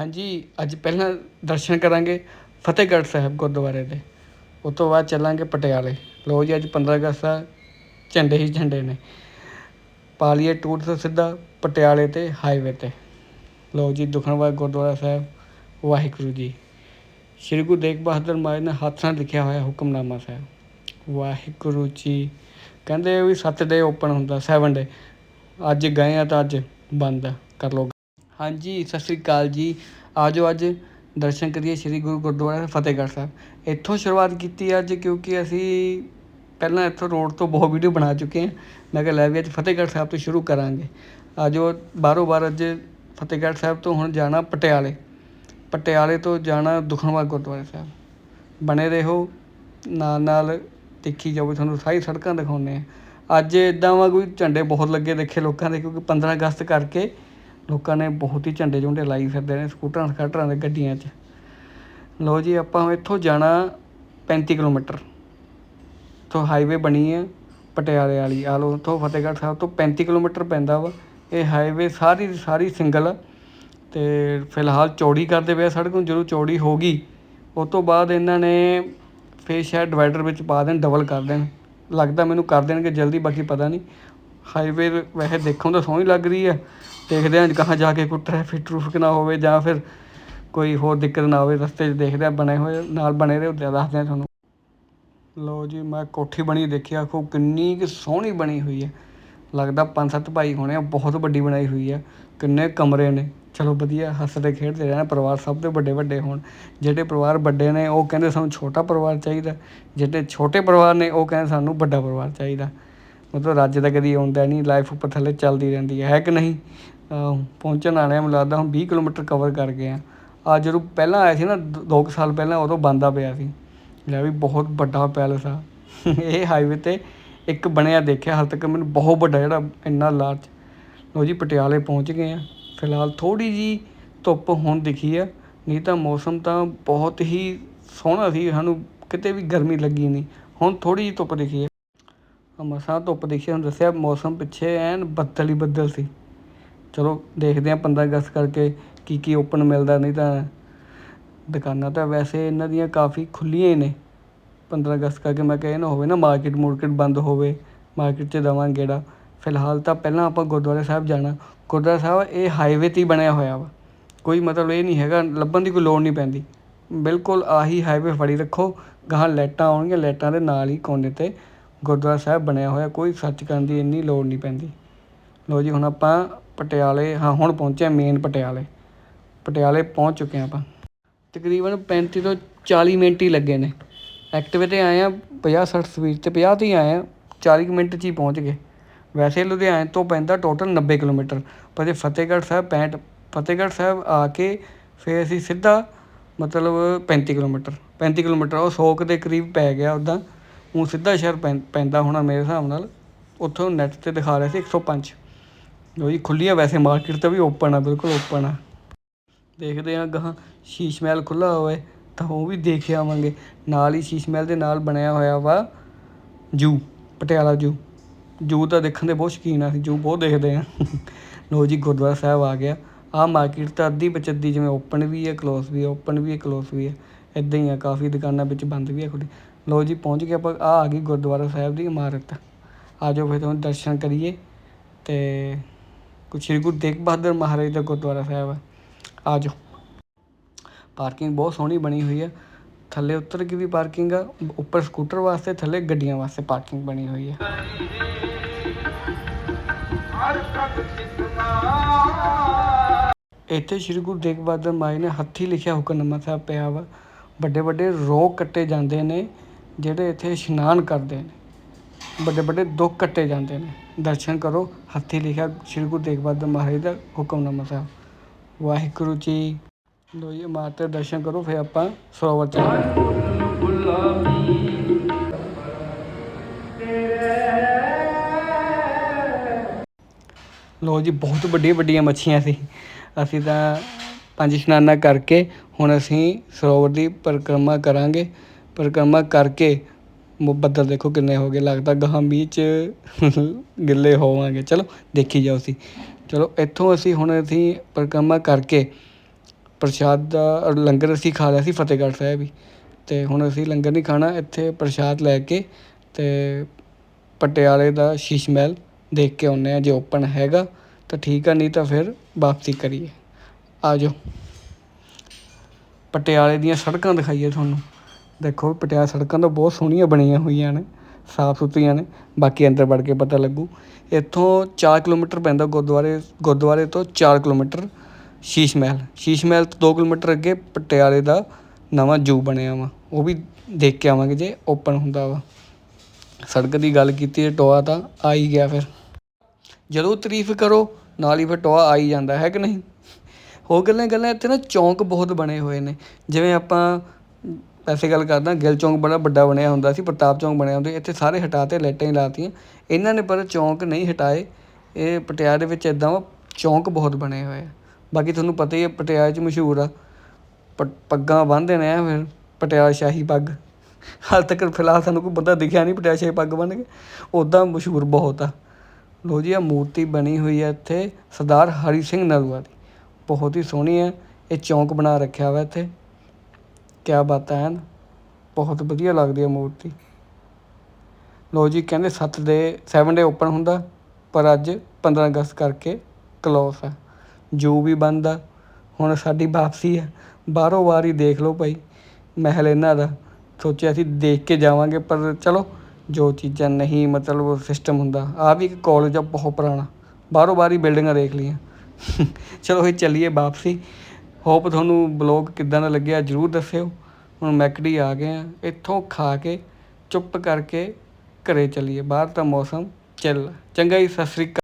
ਹਾਂਜੀ, ਅੱਜ ਪਹਿਲਾਂ ਦਰਸ਼ਨ ਕਰਾਂਗੇ ਫਤਿਹਗੜ੍ਹ ਸਾਹਿਬ ਗੁਰਦੁਆਰੇ ਦੇ। ਉਹ ਤੋਂ ਬਾਅਦ ਚੱਲਾਂਗੇ ਪਟਿਆਲੇ। ਲਓ ਜੀ, ਅੱਜ 15 ਅਗਸਤ ਆ ਝੰਡੇ ਹੀ ਝੰਡੇ ਨੇ। ਪਾਲੀਏ ਟੂਰ ਤੋਂ ਸਿੱਧਾ ਪਟਿਆਲੇ ਤੇ ਹਾਈਵੇ ਤੇ। ਲਓ ਜੀ ਦੁਖਨਵਾਰ ਗੁਰਦੁਆਰਾ ਸਾਹਿਬ, ਵਾਹਿਗੁਰੂ ਜੀ। ਸ਼੍ਰੀ ਗੁਰੂ ਤੇਗ ਬਹਾਦਰ ਮਹਾਰਾਜ ਨੇ ਹੱਥ ਨਾਲ ਲਿਖਿਆ ਹੋਇਆ ਹੁਕਮਨਾਮਾ ਸਾਹਿਬ। ਵਾਹਿਗੁਰੂ ਜੀ, ਕਹਿੰਦੇ ਵੀ ਸੱਤ ਡੇ ਓਪਨ ਹੁੰਦਾ 7 ਡੇ ਅੱਜ ਗਏ ਆ ਤਾਂ ਅੱਜ ਬੰਦ ਆ ਕਰ ਲੋ ਹਾਂਜੀ, ਸਤਿ ਸ੍ਰੀ ਅਕਾਲ ਜੀ। ਆ ਆਜੋ ਅੱਜ ਦਰਸ਼ਨ ਕਰੀਏ ਸ੍ਰੀ ਗੁਰੂ ਗੁਰਦੁਆਰਾ ਫਤਿਹਗੜ੍ਹ ਸਾਹਿਬ। ਇੱਥੋਂ ਸ਼ੁਰੂਆਤ ਕੀਤੀ ਅੱਜ ਕਿਉਂਕਿ ਅਸੀਂ ਪਹਿਲਾਂ ਇੱਥੋਂ ਰੋਡ ਤੋਂ ਬਹੁਤ ਵੀਡੀਓ ਬਣਾ ਚੁੱਕੇ ਹਾਂ। ਮੈਂ ਕਿਹਾ ਲੈ ਵੀ ਅੱਜ ਫਤਿਹਗੜ੍ਹ ਸਾਹਿਬ ਤੋਂ ਸ਼ੁਰੂ ਕਰਾਂਗੇ। ਆਜੋ, ਬਾਹਰੋਂ ਬਾਰ ਅੱਜ ਫਤਿਹਗੜ੍ਹ ਸਾਹਿਬ ਤੋਂ ਹੁਣ ਜਾਣਾ ਪਟਿਆਲੇ। ਪਟਿਆਲੇ ਤੋਂ ਜਾਣਾ ਦੁਖਨਵਾਰ ਗੁਰਦੁਆਰਾ ਸਾਹਿਬ। ਬਣੇ ਰਹੋ, ਨਾਲ ਨਾਲ ਦੇਖੀ ਜਾਓ ਤੁਹਾਨੂੰ ਸਾਰੀ ਸੜਕਾਂ ਦਿਖਾਉਂਦੇ ਆ ਅੱਜ ਇਦਾਂ ਵਾ ਕੋਈ ਝੰਡੇ ਬਹੁਤ ਲੱਗੇ ਦੇਖੇ ਲੋਕਾਂ ਦੇ ਕਿਉਂਕਿ 15 ਅਗਸਤ ਕਰਕੇ ਲੋਕਾਂ ਨੇ ਬਹੁਤ ਹੀ ਝੰਡੇ ਝੁੰਡੇ ਲਾਈ ਫਿਰਦੇ ਨੇ, ਸਕੂਟਰਾਂ, ਸਕਾਟਰਾਂ ਦੇ ਗੱਡੀਆਂ 'ਚ। ਲਓ ਜੀ, ਆਪਾਂ ਇੱਥੋਂ ਜਾਣਾ 35 ਕਿਲੋਮੀਟਰ। ਇੱਥੋਂ ਹਾਈਵੇ ਬਣੀ ਹੈ ਪਟਿਆਲੇ ਵਾਲੀ। ਆ ਲਓ ਤੋਂ ਫਤਿਹਗੜ੍ਹ ਸਾਹਿਬ ਤੋਂ 35 ਕਿਲੋਮੀਟਰ ਪੈਂਦਾ ਵਾ। ਇਹ ਹਾਈਵੇ ਸਾਰੀ ਦੀ ਸਾਰੀ ਸਿੰਗਲ ਆ। ਤੇ ਫਿਲਹਾਲ ਚੌੜੀ ਕਰਦੇ ਪਏ ਆ ਸੜਕ ਨੂੰ, ਜਦੋਂ ਚੌੜੀ ਹੋ ਗਈ, ਉਹ ਤੋਂ ਬਾਅਦ ਇਹਨਾਂ ਨੇ ਫੇਰ ਸ਼ਾਇਦ ਡਿਵਾਈਡਰ ਵਿੱਚ ਪਾ ਦੇਣ ਡਬਲ ਕਰ ਦੇਣ। ਲੱਗਦਾ ਮੈਨੂੰ ਕਰ ਦੇਣਗੇ, ਜਲਦੀ, ਬਾਕੀ ਪਤਾ ਨਹੀਂ। ਹਾਈਵੇ ਵੈਸੇ ਦੇਖਣ ਤਾਂ ਸੋਹਣੀ ਲੱਗ ਰਹੀ ਹੈ। ਦੇਖਦੇ ਹਾਂ ਕਹਾਂ ਜਾ ਕੇ ਕੋਈ ਟ੍ਰੈਫਿਕ ਟਰੂਫਿਕ ਨਾ ਹੋਵੇ ਜਾਂ ਫਿਰ ਕੋਈ ਹੋਰ ਦਿੱਕਤ ਨਾ ਹੋਵੇ ਰਸਤੇ 'ਚ ਦੇਖਦੇ ਆ ਬਣੇ ਹੋਏ, ਨਾਲ ਬਣੇ ਰਹੋ ਤੇ ਦੱਸਦੇ ਆ ਤੁਹਾਨੂੰ। ਲਓ ਜੀ, ਮੈਂ ਕੋਠੀ ਬਣੀ ਦੇਖੀ ਆਖੋ ਕਿੰਨੀ ਕਿ ਸੋਹਣੀ ਬਣੀ ਹੋਈ ਹੈ। ਲੱਗਦਾ ਪੰਜ ਸੱਤ ਭਾਈ ਹੋਣੇ ਆ, ਬਹੁਤ ਵੱਡੀ ਬਣਾਈ ਹੋਈ ਹੈ। ਕਿੰਨੇ ਕਮਰੇ ਨੇ। ਚਲੋ ਵਧੀਆ, ਹੱਸਦੇ ਖੇਡਦੇ ਰਹਿਣਾ, ਪਰਿਵਾਰ ਸਭ ਦੇ ਵੱਡੇ ਵੱਡੇ ਹੋਣ। ਜਿਹੜੇ ਪਰਿਵਾਰ ਵੱਡੇ ਨੇ, ਉਹ ਕਹਿੰਦੇ ਸਾਨੂੰ ਛੋਟਾ ਪਰਿਵਾਰ ਚਾਹੀਦਾ। ਜਿਹੜੇ ਛੋਟੇ ਪਰਿਵਾਰ ਨੇ, ਉਹ ਕਹਿੰਦੇ ਸਾਨੂੰ ਵੱਡਾ ਪਰਿਵਾਰ ਚਾਹੀਦਾ। ਮਤਲਬ ਰੱਜ ਤਾਂ ਕਦੀ ਆਉਂਦਾ ਨਹੀਂ ਲਾਈਫ ਉੱਪਰ ਥੱਲੇ ਚੱਲਦੀ ਰਹਿੰਦੀ ਹੈ। ਹੈ ਕਿ ਨਹੀਂ? ਪਹੁੰਚਣ ਵਾਲੇ ਆ ਮੈਨੂੰ ਲੱਗਦਾ ਹੁਣ ਵੀਹ ਕਿਲੋਮੀਟਰ ਕਵਰ ਕਰ ਗਏ ਹਾਂ। ਆਹ ਜਦੋਂ ਪਹਿਲਾਂ ਆਇਆ ਸੀ ਨਾ, ਦੋ ਕੁ ਸਾਲ ਪਹਿਲਾਂ, ਉਦੋਂ ਬੰਦਾ ਪਿਆ ਸੀ। ਲੈ ਵੀ ਬਹੁਤ ਵੱਡਾ ਪੈਲਸ ਆ। ਇਹ ਹਾਈਵੇ ਤੇ ਇੱਕ ਬਣਿਆ ਦੇਖਿਆ, ਹਾਲ ਤੱਕ ਮੈਨੂੰ ਬਹੁਤ ਵੱਡਾ ਜਿਹੜਾ ਇੰਨਾ ਲਾਰਜ ਲੋ ਜੀ, ਪਟਿਆਲੇ ਪਹੁੰਚ ਗਏ ਹਾਂ। ਫਿਲਹਾਲ ਥੋੜ੍ਹੀ ਜੀ ਧੁੱਪ ਹੁਣ ਦਿਖੀ ਆ, ਨਹੀਂ ਤਾਂ ਮੌਸਮ ਤਾਂ ਬਹੁਤ ਹੀ ਸੋਹਣਾ ਸੀ। ਸਾਨੂੰ ਕਿਤੇ ਵੀ ਗਰਮੀ ਲੱਗੀ ਨਹੀਂ। ਹੁਣ ਥੋੜ੍ਹੀ ਜਿਹੀ ਧੁੱਪ ਦਿਖੀ ਹੈ ਮਸਾਂ ਧੁੱਪ ਦਿਖੀ ਹੁਣ ਦੱਸਿਆ ਮੌਸਮ ਪਿੱਛੇ ਐਨ ਬੱਦਲ ਹੀ ਬੱਦਲ ਸੀ। ਚਲੋ ਦੇਖਦੇ ਹਾਂ 15 ਅਗਸਤ ਕਰਕੇ ਕੀ ਕੀ ਓਪਨ ਮਿਲਦਾ, ਨਹੀਂ ਤਾਂ ਦੁਕਾਨਾਂ ਤਾਂ ਵੈਸੇ ਇਹਨਾਂ ਦੀਆਂ ਕਾਫੀ ਖੁੱਲ੍ਹੀਆਂ ਹੀ ਨੇ। 15 ਅਗਸਤ ਕਰਕੇ ਮੈਂ ਕਿਹਾ ਇਹ ਨਾ ਹੋਵੇ ਨਾ ਮਾਰਕੀਟ ਮੂਰਕੀਟ ਬੰਦ ਹੋਵੇ, ਮਾਰਕੀਟ 'ਚ ਦੇਵਾਂ ਗੇੜਾ। ਫਿਲਹਾਲ ਤਾਂ ਪਹਿਲਾਂ ਆਪਾਂ ਗੁਰਦੁਆਰਾ ਸਾਹਿਬ ਜਾਣਾ। ਗੁਰਦੁਆਰਾ ਸਾਹਿਬ ਇਹ ਹਾਈਵੇ 'ਤੇ ਹੀ ਬਣਿਆ ਹੋਇਆ ਵਾ। ਕੋਈ ਮਤਲਬ ਇਹ ਨਹੀਂ ਹੈਗਾ, ਲੱਭਣ ਦੀ ਕੋਈ ਲੋੜ ਨਹੀਂ ਪੈਂਦੀ। ਬਿਲਕੁਲ ਆਹੀ ਹਾਈਵੇ ਫੜੀ ਰੱਖੋ, ਗਾਹਾਂ ਲਾਈਟਾਂ ਆਉਣਗੀਆਂ, ਲਾਈਟਾਂ ਦੇ ਨਾਲ ਹੀ ਕੋਨੇ 'ਤੇ ਗੁਰਦੁਆਰਾ ਸਾਹਿਬ ਬਣਿਆ ਹੋਇਆ, ਕੋਈ ਸਰਚ ਕਰਨ ਦੀ ਇੰਨੀ ਲੋੜ ਨਹੀਂ ਪੈਂਦੀ। ਲਓ ਜੀ, ਹੁਣ ਆਪਾਂ ਪਟਿਆਲੇ, ਹਾਂ, ਹੁਣ ਪਹੁੰਚੇ ਮੇਨ ਪਟਿਆਲੇ। ਪਟਿਆਲੇ ਪਹੁੰਚ ਚੁੱਕੇ ਹਾਂ ਆਪਾਂ। ਤਕਰੀਬਨ 35 ਤੋਂ 40 ਮਿੰਟ ਹੀ ਲੱਗੇ ਨੇ। ਐਕਟਿਵੇ 'ਤੇ ਆਏ ਆ 50 60 ਸਪੀਡ 'ਤੇ 50 ਤੇ ਹੀ ਆਏ ਆ 40 ਕੁ ਮਿੰਟ 'ਚ ਹੀ ਪਹੁੰਚ ਗਏ। ਵੈਸੇ ਲੁਧਿਆਣੇ ਤੋਂ ਪੈਂਦਾ ਟੋਟਲ 90 ਕਿਲੋਮੀਟਰ। ਪਰ ਜੇ ਫਤਿਹਗੜ੍ਹ ਸਾਹਿਬ 65 ਫਤਿਹਗੜ੍ਹ ਸਾਹਿਬ ਆ ਕੇ ਫਿਰ ਅਸੀਂ ਸਿੱਧਾ ਮਤਲਬ 35 ਕਿਲੋਮੀਟਰ। 35 ਕਿਲੋਮੀਟਰ, ਉਹ 100 ਕੁ ਦੇ ਕਰੀਬ ਪੈ ਗਿਆ ਉੱਦਾਂ। ਹੁਣ ਸਿੱਧਾ ਸ਼ਹਿਰ ਪੈਂ- ਪੈਂਦਾ ਹੋਣਾ ਮੇਰੇ ਹਿਸਾਬ ਨਾਲ। ਉੱਥੋਂ ਨੈੱਟ ਤੇ ਦਿਖਾ ਰਿਹਾ ਸੀ 105 ਲੋ ਜੀ ਖੁੱਲੀਆਂ ਵੈਸੇ ਮਾਰਕੀਟ ਤਾਂ ਵੀ ਓਪਨ ਆ, ਬਿਲਕੁਲ ਓਪਨ ਆ। ਦੇਖਦੇ ਆ ਗਾਹਾਂ ਸ਼ੀਸ਼ ਮਹਿਲ ਖੁੱਲਾ ਹੋਵੇ ਤਾਂ ਉਹ ਵੀ ਦੇਖ ਆਵਾਂਗੇ। ਨਾਲ ਹੀ ਸ਼ੀਸ਼ ਮਹਿਲ ਦੇ ਨਾਲ ਬਣਿਆ ਹੋਇਆ ਵਾ ਜੂ, ਪਟਿਆਲਾ ਜੂ। ਜੂ ਤਾਂ ਦੇਖਣ ਦੇ ਬਹੁਤ ਸ਼ੌਕੀਨ ਆ ਅਸੀਂ ਜੂ ਬਹੁਤ ਦੇਖਦੇ ਆ। ਲੋ ਜੀ, ਗੁਰਦੁਆਰਾ ਸਾਹਿਬ ਆ ਗਿਆ। ਆਹ ਮਾਰਕੀਟ ਤਾਂ ਅੱਧੀ ਬਚੱਦੀ ਜਿਵੇਂ ਓਪਨ ਵੀ ਹੈ ਕਲੋਸ ਵੀ ਹੈ ਓਪਨ ਵੀ ਹੈ ਕਲੋਸ ਵੀ ਹੈ ਇਦਾਂ ਹੀ ਆ, ਕਾਫੀ ਦੁਕਾਨਾਂ ਵਿੱਚ ਬੰਦ ਵੀ ਹੈ ਖੁੱਲੀ ਲੋ ਜੀ, ਪਹੁੰਚ ਗਏ ਆਪਾਂ ਆ ਆ ਗਈ ਗੁਰਦੁਆਰਾ ਸਾਹਿਬ ਦੀ ਇਮਾਰਤ। ਆ ਜਾਓ ਫਿਰ ਤੁਹਾਨੂੰ ਦਰਸ਼ਨ ਕਰੀਏ ਤੇ ਕੁਛ ਸ੍ਰੀ ਗੁਰੂ ਤੇਗ ਬਹਾਦਰ ਮਹਾਰਾਜ ਦਾ ਗੁਰਦੁਆਰਾ ਸਾਹਿਬ ਹੈ ਆ ਜਾਓ। ਪਾਰਕਿੰਗ ਬਹੁਤ ਸੋਹਣੀ ਬਣੀ ਹੋਈ ਹੈ ਥੱਲੇ ਉੱਤਰ ਕੇ ਵੀ ਪਾਰਕਿੰਗ ਆ, ਉੱਪਰ ਸਕੂਟਰ ਵਾਸਤੇ, ਥੱਲੇ ਗੱਡੀਆਂ ਵਾਸਤੇ ਪਾਰਕਿੰਗ ਬਣੀ ਹੋਈ ਹੈ ਇੱਥੇ ਸ੍ਰੀ ਗੁਰੂ ਤੇਗ ਬਹਾਦਰ ਮਹਾਰਾਜ ਨੇ ਹੱਥੀਂ ਲਿਖਿਆ ਹੁਕਮਨਾਮਾ ਸਾਹਿਬ ਪਿਆ ਵਾ। ਵੱਡੇ ਵੱਡੇ ਰੋਕ ਕੱਟੇ ਜਾਂਦੇ ਨੇ। ਜਿਹੜੇ ਇੱਥੇ ਇਸ਼ਨਾਨ ਕਰਦੇ ਨੇ, ਵੱਡੇ ਵੱਡੇ ਦੁੱਖ ਕੱਟੇ ਜਾਂਦੇ ਨੇ। ਦਰਸ਼ਨ ਕਰੋ, ਹੱਥੀਂ ਲਿਖਿਆ ਸ੍ਰੀ ਗੁਰੂ ਤੇਗ ਬਹਾਦਰ ਮਹਾਰਾਜ ਦਾ ਹੁਕਮਨਾਮਾ ਸਾਹਿਬ। ਵਾਹਿਗੁਰੂ ਜੀ ਲੋ ਜੀ, ਮਾਤਾ ਦੇ ਦਰਸ਼ਨ ਕਰੋ, ਫਿਰ ਆਪਾਂ ਸਰੋਵਰ ਚੱਲਾਂਗੇ ਲੋ ਜੀ, ਬਹੁਤ ਵੱਡੀਆਂ ਵੱਡੀਆਂ ਮੱਛੀਆਂ ਸੀ। ਅਸੀਂ ਤਾਂ ਪੰਜ ਇਸ਼ਨਾਨਾਂ ਕਰਕੇ ਹੁਣ ਅਸੀਂ ਸਰੋਵਰ ਦੀ ਪਰਿਕਰਮਾ ਕਰਾਂਗੇ। ਪਰਿਕਰਮਾ ਕਰਕੇ ਮ- ਬੱਦਲ ਦੇਖੋ ਕਿੰਨੇ ਹੋ ਗਏ, ਲੱਗਦਾ ਗਾਹਾਂ ਮੀਂਹ 'ਚ ਗਿੱਲੇ ਹੋਵਾਂਗੇ। ਚਲੋ, ਦੇਖੀ ਜਾਓ ਅਸੀਂ। ਚਲੋ, ਇੱਥੋਂ ਅਸੀਂ ਹੁਣ ਅਸੀਂ ਪਰਿਕਰਮਾ ਕਰਕੇ ਪ੍ਰਸ਼ਾਦ ਦਾ, ਲੰਗਰ ਅਸੀਂ ਖਾ ਲਿਆ ਸੀ ਫਤਿਹਗੜ੍ਹ ਸਾਹਿਬ ਹੀ। ਅਤੇ ਹੁਣ ਅਸੀਂ ਲੰਗਰ ਨਹੀਂ ਖਾਣਾ, ਇੱਥੇ ਪ੍ਰਸ਼ਾਦ ਲੈ ਕੇ ਅਤੇ ਪਟਿਆਲੇ ਦਾ ਸ਼ੀਸ਼ ਮਹਿਲ ਦੇਖ ਕੇ ਆਉਂਦੇ ਹਾਂ ਜੇ ਓਪਨ ਹੈਗਾ, ਤਾਂ ਠੀਕ ਆ, ਨਹੀਂ ਤਾਂ ਫਿਰ ਵਾਪਸੀ ਕਰੀਏ। ਆ ਜਾਓ। ਪਟਿਆਲੇ ਦੀਆਂ ਸੜਕਾਂ ਦਿਖਾਈਏ ਤੁਹਾਨੂੰ। ਦੇਖੋ, ਪਟਿਆਲਾ ਸੜਕਾਂ ਤਾਂ ਬਹੁਤ ਸੋਹਣੀਆਂ ਬਣੀਆਂ ਹੋਈਆਂ ਨੇ, ਸਾਫ਼ ਸੁਥਰੀਆਂ ਨੇ, ਬਾਕੀ ਅੰਦਰ ਵੜ ਕੇ ਪਤਾ ਲੱਗੂ। ਇੱਥੋਂ ਚਾਰ ਕਿਲੋਮੀਟਰ ਪੈਂਦਾ ਗੁਰਦੁਆਰੇ ਗੁਰਦੁਆਰੇ ਤੋਂ ਚਾਰ ਕਿਲੋਮੀਟਰ ਸ਼ੀਸ਼ ਮਹਿਲ। ਸ਼ੀਸ਼ ਮਹਿਲ ਤੋਂ ਦੋ ਕਿਲੋਮੀਟਰ ਅੱਗੇ ਪਟਿਆਲੇ ਦਾ ਨਵਾਂ ਜੂ ਬਣਿਆ ਵਾ, ਉਹ ਵੀ ਦੇਖ ਕੇ ਆਵਾਂਗੇ ਜੇ ਓਪਨ ਹੁੰਦਾ ਵਾ। ਸੜਕ ਦੀ ਗੱਲ ਕੀਤੀ ਤੇ ਟੋਆ ਤਾਂ ਆ ਹੀ ਗਿਆ ਫਿਰ। ਜਦੋਂ ਤਾਰੀਫ ਕਰੋ, ਨਾਲ ਹੀ ਫਿਰ ਟੋਆ ਆ ਹੀ ਜਾਂਦਾ, ਹੈ ਕਿ ਨਹੀਂ? ਹੋਰ ਗੱਲਾਂ ਗੱਲਾਂ ਇੱਥੇ ਨਾ ਚੌਂਕ ਬਹੁਤ ਬਣੇ ਹੋਏ ਨੇ, ਜਿਵੇਂ ਆਪਾਂ ਵੈਸੇ ਗੱਲ ਕਰਦਾ, ਗਿੱਲ ਚੌਂਕ ਬੜਾ ਵੱਡਾ ਬਣਿਆ ਹੁੰਦਾ ਸੀ, ਪ੍ਰਤਾਪ ਚੌਂਕ ਬਣਿਆ ਹੁੰਦਾ ਸੀ। ਇੱਥੇ ਸਾਰੇ ਹਟਾ ਤੇ ਲਾਈਟਾਂ ਹੀ ਲਾਤੀਆਂ। ਇਹਨਾਂ ਨੇ ਪਰ ਚੌਂਕ ਨਹੀਂ ਹਟਾਏ। ਇਹ ਪਟਿਆਲੇ ਦੇ ਵਿੱਚ ਇੱਦਾਂ ਵਾ, ਚੌਂਕ ਬਹੁਤ ਬਣੇ ਹੋਏ ਆ। ਬਾਕੀ ਤੁਹਾਨੂੰ ਪਤਾ ਹੀ ਹੈ ਪਟਿਆਲੇ 'ਚ ਮਸ਼ਹੂਰ ਆ। ਪੱਗਾਂ ਬੰਨ੍ਹਦੇ ਨੇ ਫਿਰ, ਪਟਿਆਲਾ ਸ਼ਾਹੀ ਪੱਗ। ਹਾਲ ਤੱਕ ਫਿਲਹਾਲ ਸਾਨੂੰ ਕੋਈ ਬੰਦਾ ਦਿਖਿਆ ਨਹੀਂ ਪਟਿਆਲਾ ਸ਼ਾਹੀ ਪੱਗ ਬੰਨ੍ਹ ਕੇ। ਉੱਦਾਂ ਮਸ਼ਹੂਰ ਬਹੁਤ ਆ। ਲੋ ਜੀ ਆ ਮੂਰਤੀ ਬਣੀ ਹੋਈ ਹੈ ਇੱਥੇ ਸਰਦਾਰ ਹਰੀ ਸਿੰਘ ਨਲੂਆ ਦੀ। ਬਹੁਤ ਹੀ ਸੋਹਣੀ ਹੈ ਇਹ ਚੌਂਕ ਬਣਾ ਰੱਖਿਆ ਵਾ ਇੱਥੇ। ਕਿਆ ਬਾਤ ਹੈ ਬਹੁਤ ਵਧੀਆ ਲੱਗਦੀ ਹੈ ਮੂਰਤੀ। ਲੋ ਜੀ, ਕਹਿੰਦੇ ਸੱਤ ਦੇ ਸੈਵਨ ਡੇ ਓਪਨ ਹੁੰਦਾ, ਪਰ ਅੱਜ 15 ਅਗਸਤ ਕਰਕੇ ਕਲੋਸ ਹੈ ਜੂ ਵੀ ਬੰਦ ਆ, ਹੁਣ ਸਾਡੀ ਵਾਪਸੀ ਹੈ ਬਾਹਰੋਂ ਬਾਹਰ ਹੀ ਦੇਖ ਲਓ ਭਾਈ, ਮਹਿਲ ਇਹਨਾਂ ਦਾ। ਸੋਚਿਆ ਸੀ ਦੇਖ ਕੇ ਜਾਵਾਂਗੇ, ਪਰ ਚਲੋ, ਜੋ ਚੀਜ਼ਾਂ ਨਹੀਂ, ਮਤਲਬ ਸਿਸਟਮ ਹੁੰਦਾ। ਆ ਵੀ ਇੱਕ ਕਾਲਜ ਆ, ਬਹੁਤ ਪੁਰਾਣਾ। ਬਾਹਰੋਂ ਬਾਹਰ ਹੀ ਬਿਲਡਿੰਗਾਂ ਦੇਖ ਲਈਆਂ। ਚਲੋ ਇਹ ਚੱਲੀਏ ਵਾਪਸੀ। ਹੋਪ ਤੁਹਾਨੂੰ ਬਲੌਗ ਕਿੱਦਾਂ ਦਾ ਲੱਗਿਆ ਜਰੂਰ ਦੱਸਿਓ। ਹੁਣ ਮੈਕਡੀ ਆ ਗਏ ਆ ਇੱਥੋਂ ਖਾ ਕੇ, ਚੁੱਪ ਕਰਕੇ ਘਰੇ ਚਲੀਏ। ਬਾਹਰ ਤਾਂ ਮੌਸਮ ਚੱਲ, ਚੰਗਾ ਜੀ, ਸਤਿ ਸ੍ਰੀ ਅਕਾਲ।